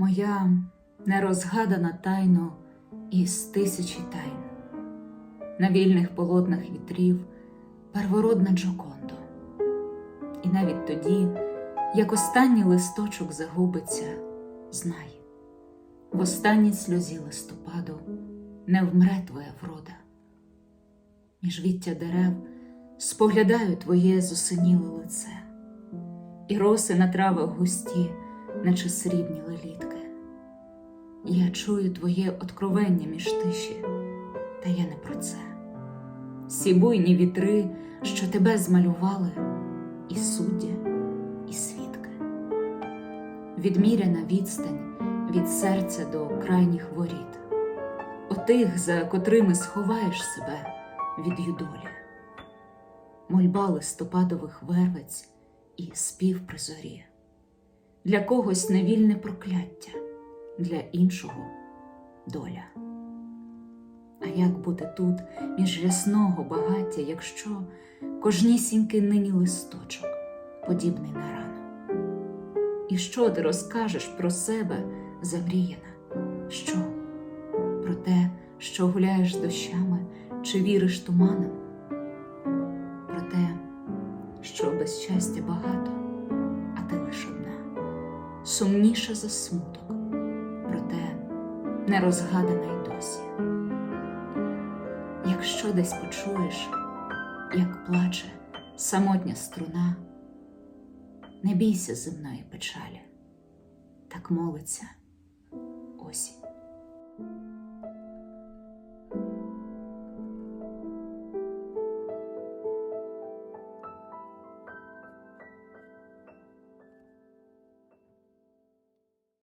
моя нерозгадана тайно із тисячі тайн, на вільних полотнах вітрів первородна Джокондо. І навіть тоді, як останній листочок загубиться, знай, в останній сльозі листопаду не вмре твоя врода. Між віття дерев споглядаю твоє зосиніле лице, і роси на травах густі, наче срібні лелітки. Я чую твоє откровення між тиші, та я не про це. Сі буйні вітри, що тебе змалювали, і судді, і свідки. Відміряна відстань від серця до крайніх воріт, отих, за котрими сховаєш себе від юдолі, мольба листопадових вервець і спів при зорі. Для когось невільне прокляття, для іншого доля. А як бути тут між рясного багаття, якщо кожнісінький нині листочок, подібний на рану? І що ти розкажеш про себе, замріяна? Що? Про те, що гуляєш дощами чи віриш туманам? Про те, що без щастя багато, а ти лиш одна, сумніша за смуток, не розгадана й досі. Якщо десь почуєш, як плаче самотня струна, не бійся земної печалі, так молиться осінь.